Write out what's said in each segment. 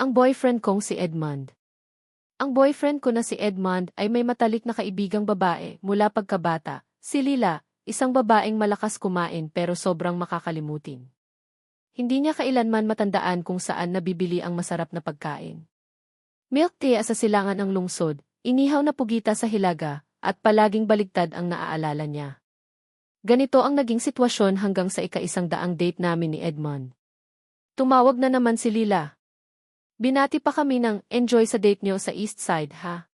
Ang boyfriend kong si Edmund. Ang boyfriend ko na si Edmund ay may matalik na kaibigang babae mula pagkabata, si Lila, isang babaeng malakas kumain pero sobrang makakalimutin. Hindi niya kailanman matandaan kung saan nabibili ang masarap na pagkain. Milk tea sa silangan ng lungsod, inihaw na pugita sa hilaga, at palaging baligtad ang naaalala niya. Ganito ang naging sitwasyon hanggang sa ika-isang daang date namin ni Edmond. Tumawag na naman si Lila. Binati pa kami ng enjoy sa date niyo sa east side ha.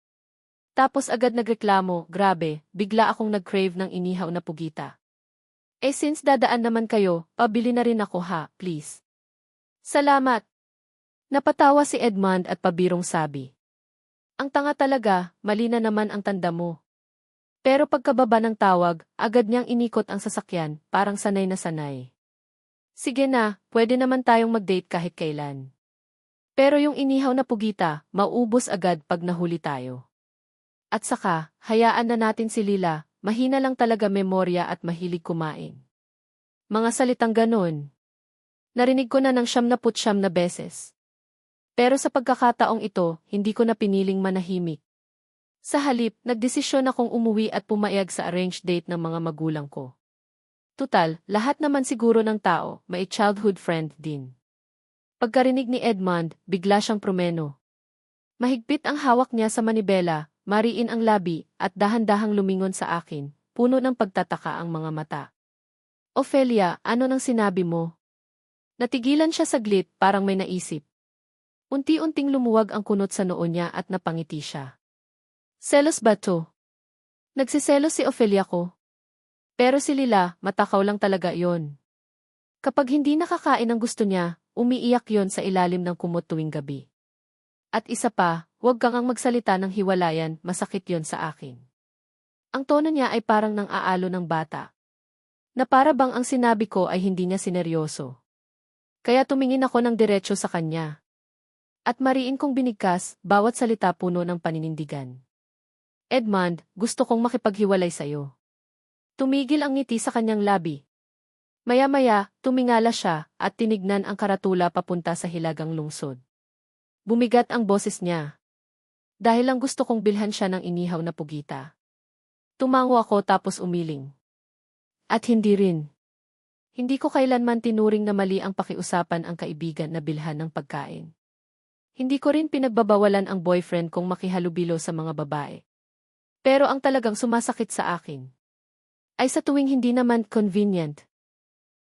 Tapos agad nagreklamo, grabe, bigla akong nag-crave ng inihaw na pugita. Eh since dadaan naman kayo, pabili na rin ako ha, please. Salamat. Napatawa si Edmond at pabirong sabi. Ang tanga talaga, mali na naman ang tanda mo. Pero pagkababa ng tawag, agad niyang inikot ang sasakyan, parang sanay na sanay. Sige na, pwede naman tayong mag-date kahit kailan. Pero yung inihaw na pugita, maubos agad pag nahuli tayo. At saka, hayaan na natin si Lila, mahina lang talaga memorya at mahilig kumain. Mga salitang ganon. Narinig ko na ng siyam na putsyam na beses. Pero sa pagkakataong ito, hindi ko na piniling manahimik. Sa halip, nagdesisyon akong umuwi at pumayag sa arranged date ng mga magulang ko. Tutal, lahat naman siguro ng tao, may childhood friend din. Pagkarinig ni Edmond, bigla siyang promeno. Mahigpit ang hawak niya sa manibela, mariin ang labi, at dahan-dahang lumingon sa akin, puno ng pagtataka ang mga mata. Ophelia, ano nang sinabi mo? Natigilan siya saglit, parang may naisip. Unti-unting lumuwag ang kunot sa noo niya at napangiti siya. Selos ba to? Nagsiselos si Ophelia ko. Pero si Lila, matakaw lang talaga yon. Kapag hindi nakakain ang gusto niya, Umiiyak yon sa ilalim ng kumot tuwing gabi. At isa pa, huwag kang ang magsalita ng hiwalayan, masakit yon sa akin. Ang tono niya ay parang nang aalo ng bata. Na para bang ang sinabi ko ay hindi niya sineryoso. Kaya tumingin ako ng diretsyo sa kanya. At mariin kong binigkas, bawat salita puno ng paninindigan. Edmund, gusto kong makipaghiwalay sa'yo. Tumigil ang ngiti sa kanyang labi, Maya-maya, tumingala siya at tinignan ang karatula papunta sa hilagang lungsod. Bumigat ang boses niya. Dahil lang gusto kong bilhan siya ng inihaw na pugita. Tumango ako tapos umiling. At hindi rin. Hindi ko kailanman tinuring na mali ang pakiusapan ang kaibigan na bilhan ng pagkain. Hindi ko rin pinagbabawalan ang boyfriend kong makihalubilo sa mga babae. Pero ang talagang sumasakit sa akin ay sa tuwing hindi naman convenient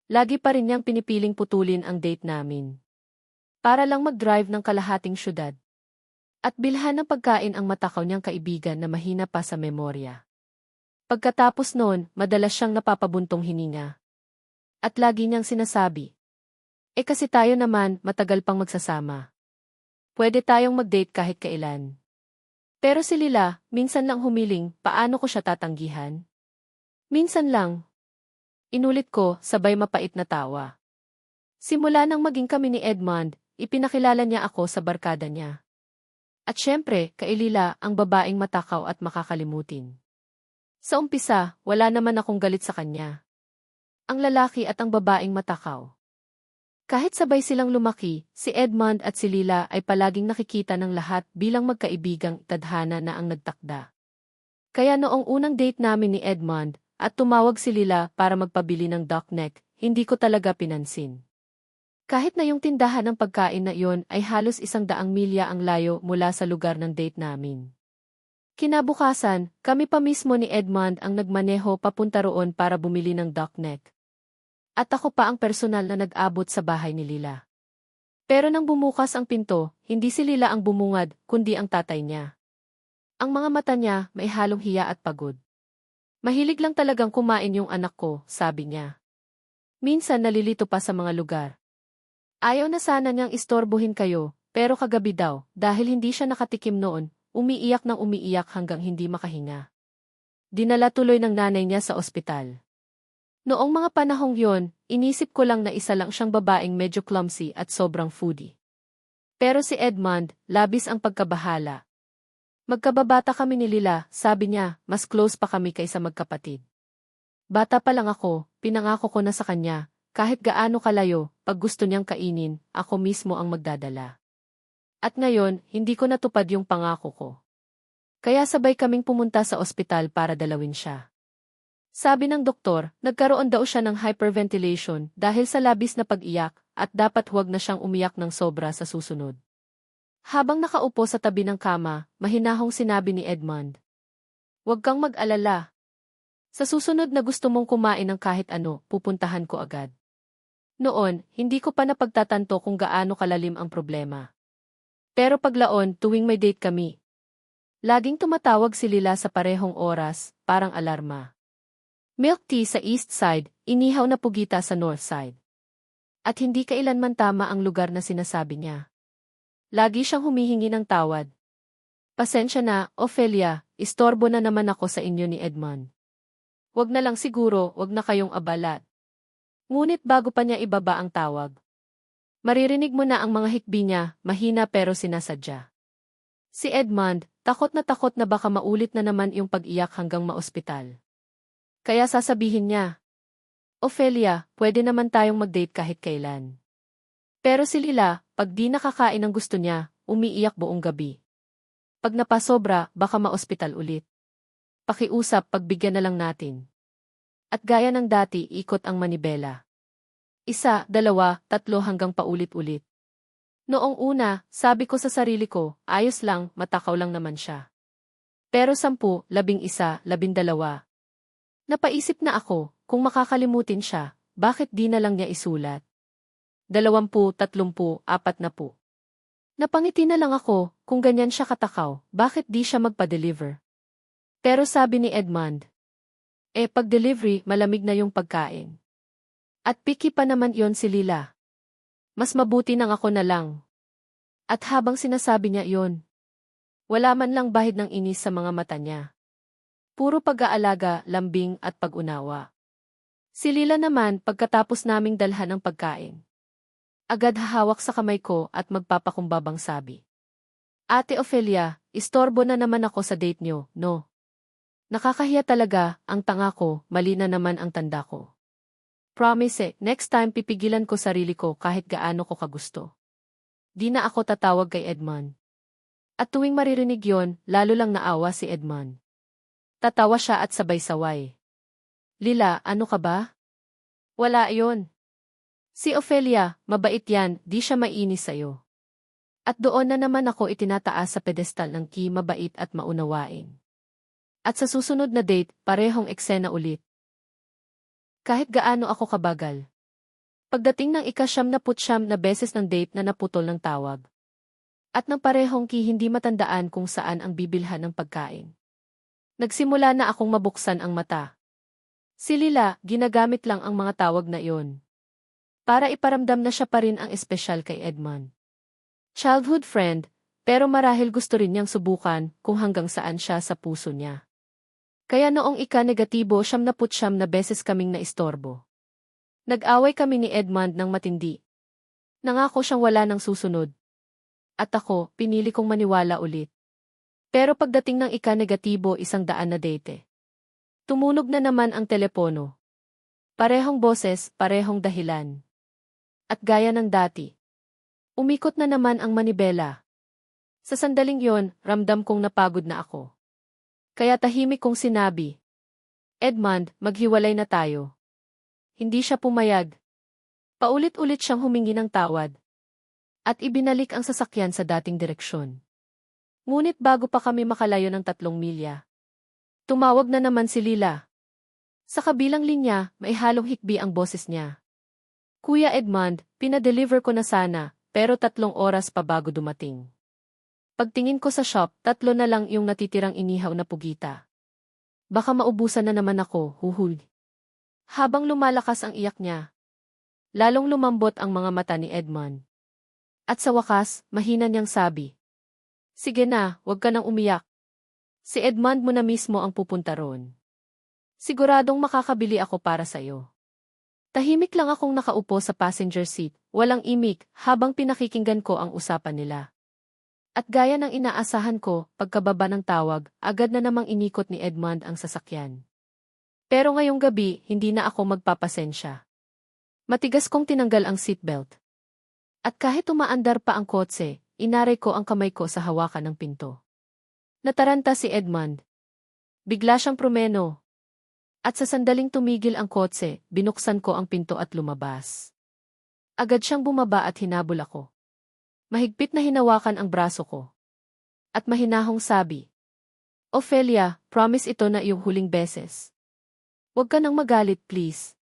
Lagi pa rin niyang pinipiling putulin ang date namin. Para lang mag-drive ng kalahating syudad. At bilhan ng pagkain ang matakaw niyang kaibigan na mahina pa sa memorya. Pagkatapos noon, madalas siyang napapabuntong hininga. At lagi niyang sinasabi, Eh kasi tayo naman, matagal pang magsasama. Pwede tayong mag-date kahit kailan. Pero si Lila, minsan lang humiling, paano ko siya tatanggihan? Minsan lang, Inulit ko, sabay mapait na tawa. Simula nang maging kami ni Edmond, ipinakilala niya ako sa barkada niya. At syempre, kailila ang babaeng matakaw at makakalimutin. Sa umpisa, wala naman akong galit sa kanya. Ang lalaki at ang babaeng matakaw. Kahit sabay silang lumaki, si Edmond at si Lila ay palaging nakikita ng lahat bilang magkaibigang tadhana na ang nagtakda. Kaya noong unang date namin ni Edmond, at tumawag si Lila para magpabili ng duck neck, hindi ko talaga pinansin. Kahit na yung tindahan ng pagkain na iyon ay halos isang daang milya ang layo mula sa lugar ng date namin. Kinabukasan, kami pa mismo ni Edmond ang nagmaneho papunta roon para bumili ng duck neck. At ako pa ang personal na nag-abot sa bahay ni Lila. Pero nang bumukas ang pinto, hindi si Lila ang bumungad, kundi ang tatay niya. Ang mga mata niya may halong hiya at pagod. Mahilig lang talagang kumain yung anak ko, sabi niya. Minsan nalilito pa sa mga lugar. Ayaw na sana niyang istorbohin kayo, pero kagabi daw, dahil hindi siya nakatikim noon, umiiyak ng umiiyak hanggang hindi makahinga. Dinala tuloy ng nanay niya sa ospital. Noong mga panahong yon, inisip ko lang na isa lang siyang babaeng medyo clumsy at sobrang foodie. Pero si Edmund, labis ang pagkabahala, Magkababata kami ni Lila, sabi niya, mas close pa kami kaysa magkapatid. Bata pa lang ako, pinangako ko na sa kanya, kahit gaano kalayo, pag gusto niyang kainin, ako mismo ang magdadala. At ngayon, hindi ko natupad yung pangako ko. Kaya sabay kaming pumunta sa ospital para dalawin siya. Sabi ng doktor, nagkaroon daw siya ng hyperventilation dahil sa labis na pag-iyak at dapat huwag na siyang umiyak ng sobra sa susunod. Habang nakaupo sa tabi ng kama, mahinahong sinabi ni Edmund. Huwag kang mag-alala. Sa susunod na gusto mong kumain ng kahit ano, pupuntahan ko agad. Noon, hindi ko pa napagtatanto kung gaano kalalim ang problema. Pero paglaon, tuwing may date kami, Laging tumatawag si Lila sa parehong oras, parang alarma. Milk tea sa east side, inihaw na pugita sa north side. At hindi kailanman tama ang lugar na sinasabi niya. Lagi siyang humihingi ng tawad. Pasensya na, Ophelia, istorbo na naman ako sa inyo ni Edmond. Wag na lang siguro, wag na kayong abalat. Ngunit bago pa niya ibaba ang tawag. Maririnig mo na ang mga hikbi niya, mahina pero sinasadya. Si Edmond, takot na takot na baka maulit na naman yung pag-iyak hanggang maospital. Kaya sasabihin niya, Ophelia, pwede naman tayong mag-date kahit kailan. Pero si Lila, pag di nakakain ang gusto niya, umiiyak buong gabi. Pag napasobra, baka maospital ulit. Pakiusap, pagbigyan na lang natin. At gaya ng dati, ikot ang manibela. Isa, dalawa, tatlo hanggang paulit-ulit. Noong una, sabi ko sa sarili ko, ayos lang, matakaw lang naman siya. Pero sampu, labing isa, labindalawa. Napaisip na ako, kung makakalimutin siya, bakit di na lang niya isulat? Dalawampu, tatlumpu, apat na po. Napangiti na lang ako, kung ganyan siya katakaw, bakit di siya magpa-deliver? Pero sabi ni Edmund, eh pag-delivery, malamig na yung pagkain. At picky pa naman yon si Lila. Mas mabuti nang ako na lang. At habang sinasabi niya iyon, wala man lang bahid ng inis sa mga mata niya. Puro pag-aalaga, lambing at pag-unawa. Si Lila naman pagkatapos naming dalhan ng pagkain. Agad hahawak sa kamay ko at magpapakumbabang sabi. Ate Ophelia, istorbo na naman ako sa date niyo, no? Nakakahiya talaga, ang tanga ko, mali na naman ang tanda ko. Promise eh, next time pipigilan ko sarili ko kahit gaano ko kagusto. Di na ako tatawag kay Edmond. At tuwing maririnig yon, lalo lang naawa si Edmond. Tatawa siya at sabay-saway. Lila, ano ka ba? Wala yon. Si Ophelia, mabait yan, di siya mainis sa'yo. At doon na naman ako itinataas sa pedestal ng ki mabait at maunawain. At sa susunod na date, parehong eksena ulit. Kahit gaano ako kabagal. Pagdating ng ikasyam na putsyam na beses ng date na naputol ng tawag. At ng parehong ki hindi matandaan kung saan ang bibilhan ng pagkain. Nagsimula na akong mabuksan ang mata. Si Lila, ginagamit lang ang mga tawag na iyon. Para iparamdam na siya pa rin ang espesyal kay Edmond. Childhood friend, pero marahil gusto rin niyang subukan kung hanggang saan siya sa puso niya. Kaya noong ika-negatibo siyam na putsyam na beses kaming naistorbo. Nag-away kami ni Edmund ng matindi. Nangako siyang wala ng susunod. At ako, pinili kong maniwala ulit. Pero pagdating ng ika-negatibo isang daan na date. Tumunog na naman ang telepono. Parehong boses, parehong dahilan. At gaya ng dati. Umikot na naman ang manibela. Sa sandaling yon, ramdam kong napagod na ako. Kaya tahimik kong sinabi. Edmund, maghiwalay na tayo. Hindi siya pumayag. Paulit-ulit siyang humingi ng tawad. At ibinalik ang sasakyan sa dating direksyon. Ngunit bago pa kami makalayo ng tatlong milya. Tumawag na naman si Lila. Sa kabilang linya, may halong hikbi ang boses niya. Kuya Edmund, pinadeliver ko na sana, pero tatlong oras pa bago dumating. Pagtingin ko sa shop, tatlo na lang yung natitirang inihaw na pugita. Baka maubusan na naman ako, huhul. Habang lumalakas ang iyak niya, lalong lumambot ang mga mata ni Edmond. At sa wakas, mahina niyang sabi. Sige na, huwag ka nang umiyak. Si Edmond mo na mismo ang pupunta roon. Siguradong makakabili ako para sa'yo. Tahimik lang akong nakaupo sa passenger seat, walang imik, habang pinakikinggan ko ang usapan nila. At gaya ng inaasahan ko, pagkababa ng tawag, agad na namang inikot ni Edmund ang sasakyan. Pero ngayong gabi, hindi na ako magpapasensya. Matigas kong tinanggal ang seatbelt. At kahit umaandar pa ang kotse, inaray ko ang kamay ko sa hawakan ng pinto. Nataranta si Edmund. Bigla siyang promeno. At sa sandaling tumigil ang kotse, binuksan ko ang pinto at lumabas. Agad siyang bumaba at hinabol ako. Mahigpit na hinawakan ang braso ko. At mahinahong sabi, Ophelia, promise ito na iyong huling beses. Huwag ka nang magalit, please.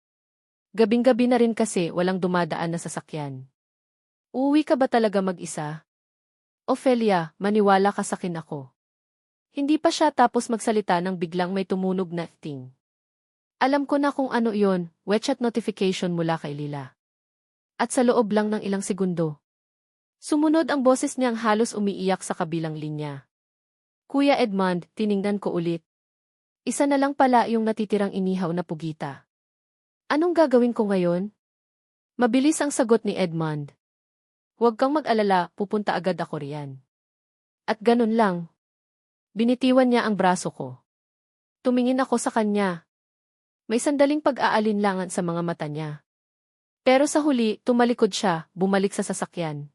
Gabing-gabi na rin kasi walang dumadaan na sasakyan. Uuwi ka ba talaga mag-isa? Ophelia, maniwala ka sa akin ako. Hindi pa siya tapos magsalita nang biglang may tumunog na ting. Alam ko na kung ano yon, WeChat notification mula kay Lila. At sa loob lang ng ilang segundo. Sumunod ang boses niyang halos umiiyak sa kabilang linya. Kuya Edmond, tiningnan ko ulit. Isa na lang pala yung natitirang inihaw na pugita. Anong gagawin ko ngayon? Mabilis ang sagot ni Edmond. Huwag kang mag-alala, pupunta agad ako riyan. At ganun lang. Binitiwan niya ang braso ko. Tumingin ako sa kanya. May sandaling pag-aalinlangan sa mga mata niya. Pero sa huli, tumalikod siya, bumalik sa sasakyan.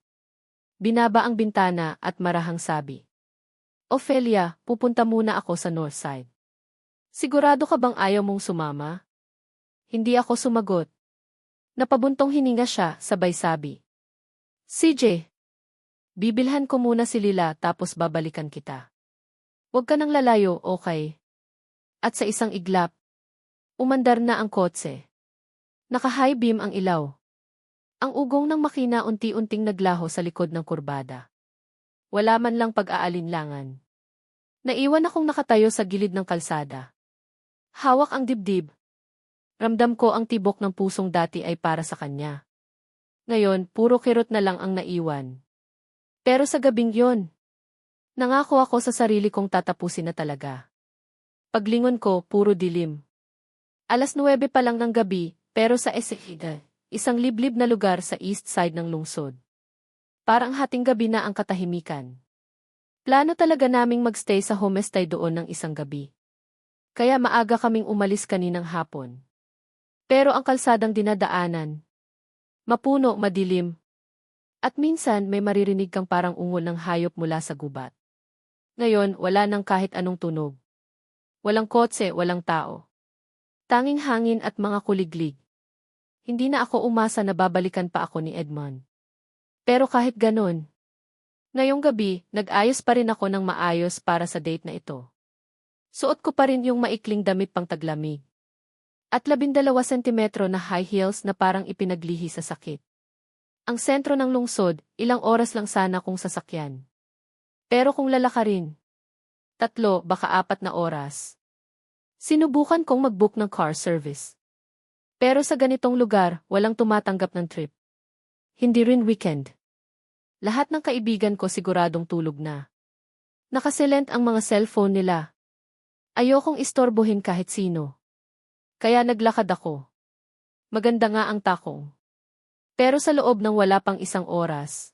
Binaba ang bintana at marahang sabi. Ophelia, pupunta muna ako sa north side. Sigurado ka bang ayaw mong sumama? Hindi ako sumagot. Napabuntong hininga siya, sabay sabi. CJ, bibilhan ko muna si Lila tapos babalikan kita. Huwag ka nang lalayo, okay? At sa isang iglap, umandar na ang kotse. Naka-high beam ang ilaw. Ang ugong ng makina unti-unting naglaho sa likod ng kurbada. Wala man lang pag-aalinlangan. Naiwan akong nakatayo sa gilid ng kalsada. Hawak ang dibdib, Ramdam ko ang tibok ng pusong dati ay para sa kanya. Ngayon, puro kirot na lang ang naiwan. Pero sa gabing yon, nangako ako sa sarili kong tatapusin na talaga. Paglingon ko, puro dilim. Alas 9 pa lang ng gabi, pero sa Esehida, isang liblib na lugar sa east side ng lungsod. Parang hating gabi na ang katahimikan. Plano talaga naming magstay sa homestay doon ng isang gabi. Kaya maaga kaming umalis kaninang hapon. Pero ang kalsadang dinadaanan, mapuno, madilim, at minsan may maririnig kang parang ungol ng hayop mula sa gubat. Ngayon, wala nang kahit anong tunog. Walang kotse, walang tao. Tanging hangin at mga kuliglig. Hindi na ako umasa na babalikan pa ako ni Edmond. Pero kahit ganon, ngayong gabi, nag-ayos pa rin ako ng maayos para sa date na ito. Suot ko pa rin yung maikling damit pang taglamig. At labindalawa sentimetro na high heels na parang ipinaglihi sa sakit. Ang sentro ng lungsod, ilang oras lang sana kung sasakyan. Pero kung lalakarin, tatlo, baka apat na oras. Sinubukan kong mag-book ng car service. Pero sa ganitong lugar, walang tumatanggap ng trip. Hindi rin weekend. Lahat ng kaibigan ko siguradong tulog na. Nakasilent ang mga cellphone nila. Ayokong istorbohin kahit sino. Kaya naglakad ako. Maganda nga ang takong. Pero sa loob ng wala pang isang oras,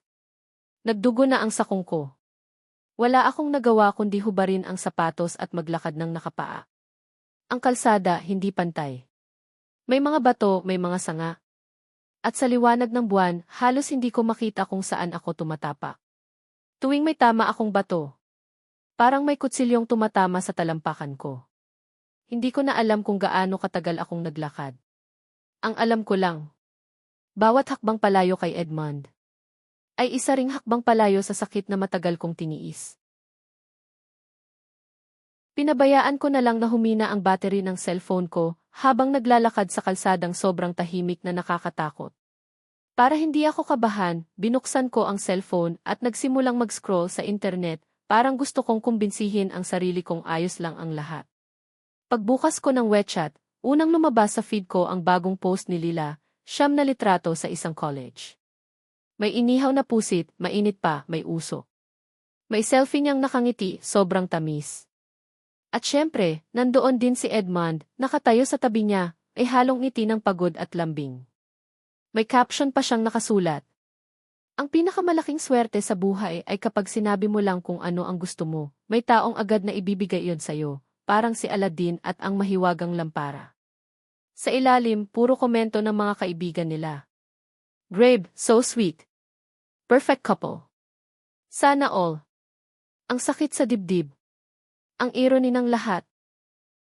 nagdugo na ang sakong ko. Wala akong nagawa kundi hubarin ang sapatos at maglakad ng nakapaa. Ang kalsada hindi pantay. May mga bato, may mga sanga. At sa liwanag ng buwan, halos hindi ko makita kung saan ako tumatapak. Tuwing may tama akong bato, parang may kutsilyong tumatama sa talampakan ko. Hindi ko na alam kung gaano katagal akong naglakad. Ang alam ko lang, bawat hakbang palayo kay Edmond ay isa ring hakbang palayo sa sakit na matagal kong tiniis. Pinabayaan ko na lang na humina ang battery ng cellphone ko habang naglalakad sa kalsadang sobrang tahimik na nakakatakot. Para hindi ako kabahan, binuksan ko ang cellphone at nagsimulang mag-scroll sa internet, parang gusto kong kumbinsihin ang sarili kong ayos lang ang lahat. Pagbukas ko ng WeChat, unang lumabas sa feed ko ang bagong post ni Lila, siyam na litrato sa isang college. May inihaw na pusit, mainit pa, may uso. May selfie niyang nakangiti, sobrang tamis. At syempre, nandoon din si Edmond, nakatayo sa tabi niya, ay halong ngiti ng pagod at lambing. May caption pa siyang nakasulat. Ang pinakamalaking swerte sa buhay ay kapag sinabi mo lang kung ano ang gusto mo, may taong agad na ibibigay yon sa'yo, parang si Aladdin at ang mahiwagang lampara. Sa ilalim, puro komento ng mga kaibigan nila. Grabe, so sweet. Perfect couple. Sana all. Ang sakit sa dibdib. Ang irony ng lahat.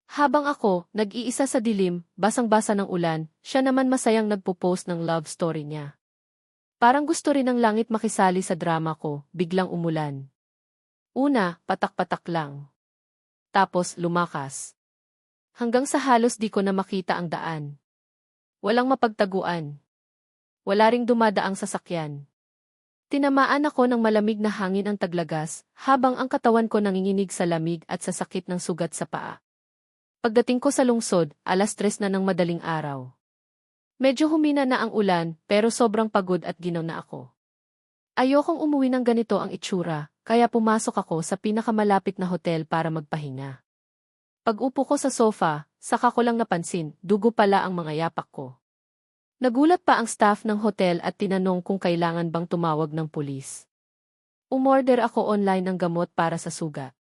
Habang ako, nag-iisa sa dilim, basang-basa ng ulan, siya naman masayang nagpo-post ng love story niya. Parang gusto rin ng langit makisali sa drama ko, biglang umulan. Una, patak-patak lang. Tapos, lumakas. Hanggang sa halos di ko na makita ang daan. Walang mapagtaguan. Wala ring dumadaang sasakyan. Tinamaan ako ng malamig na hangin ang taglagas, habang ang katawan ko nanginginig sa lamig at sa sakit ng sugat sa paa. Pagdating ko sa lungsod, alas tres na ng madaling araw. Medyo humina na ang ulan, pero sobrang pagod at ginaw na ako. Ayokong umuwi ng ganito ang itsura, kaya pumasok ako sa pinakamalapit na hotel para magpahinga. Pag-upo ko sa sofa, saka ko lang napansin, dugo pala ang mga yapak ko. Nagulat pa ang staff ng hotel at tinanong kung kailangan bang tumawag ng pulis. Umorder ako online ng gamot para sa sugat.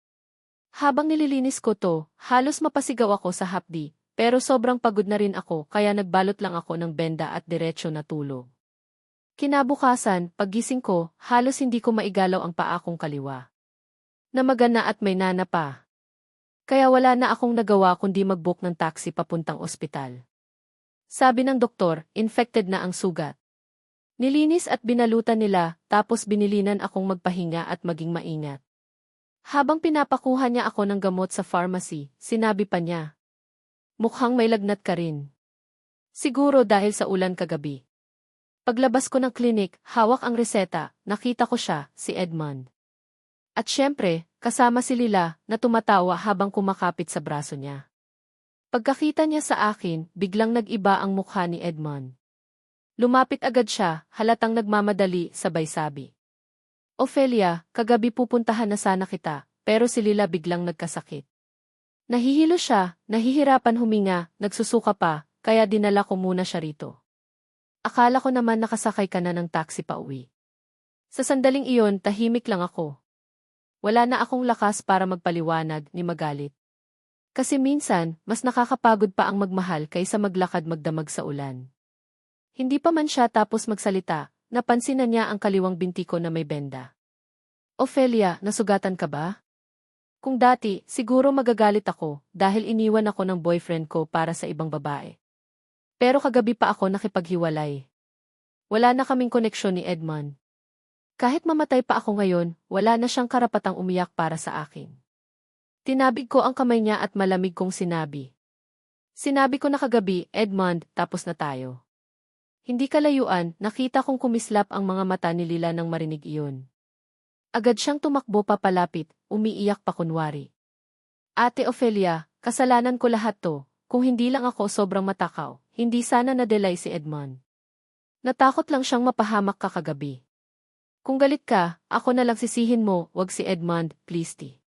Habang nililinis ko to, halos mapasigaw ako sa hapdi, pero sobrang pagod na rin ako kaya nagbalot lang ako ng benda at diretsyo na tulog. Kinabukasan, paggising ko, halos hindi ko maigalaw ang paa kong kaliwa. Namagana at may nana pa. Kaya wala na akong nagawa kundi mag-book ng taxi papuntang ospital. Sabi ng doktor, infected na ang sugat. Nilinis at binalutan nila, tapos binilinan akong magpahinga at maging maingat. Habang pinapakuha niya ako ng gamot sa pharmacy, sinabi pa niya. Mukhang may lagnat ka rin. Siguro dahil sa ulan kagabi. Paglabas ko ng klinik, hawak ang reseta, nakita ko siya, si Edmond. At syempre, kasama si Lila, na tumatawa habang kumakapit sa braso niya. Pagkakita niya sa akin, biglang nag-iba ang mukha ni Edmond. Lumapit agad siya, halatang nagmamadali, sabay sabi. Ophelia, kagabi pupuntahan na sana kita, pero si Lila biglang nagkasakit. Nahihilo siya, nahihirapan huminga, nagsusuka pa, kaya dinala ko muna siya rito. Akala ko naman nakasakay ka na ng taxi pa uwi. Sa sandaling iyon, tahimik lang ako. Wala na akong lakas para magpaliwanag ni magalit. Kasi minsan, mas nakakapagod pa ang magmahal kaysa maglakad magdamag sa ulan. Hindi pa man siya tapos magsalita, napansin na niya ang kaliwang binti ko na may benda. Ophelia, nasugatan ka ba? Kung dati, siguro magagalit ako dahil iniwan ako ng boyfriend ko para sa ibang babae. Pero kagabi pa ako nakipaghiwalay. Wala na kaming koneksyon ni Edmond. Kahit mamatay pa ako ngayon, wala na siyang karapatang umiyak para sa akin. Tinabig ko ang kamay niya at malamig kong sinabi. Sinabi ko na kagabi, Edmond, tapos na tayo. Hindi kalayuan, nakita kong kumislap ang mga mata ni Lila nang marinig iyon. Agad siyang tumakbo papalapit, umiiyak pa kunwari. Ate Ophelia, kasalanan ko lahat to, kung hindi lang ako sobrang matakaw, hindi sana nadelay si Edmond. Natakot lang siyang mapahamak ka kagabi. Kung galit ka, ako na lang sisihin mo, wag si Edmond, please ti.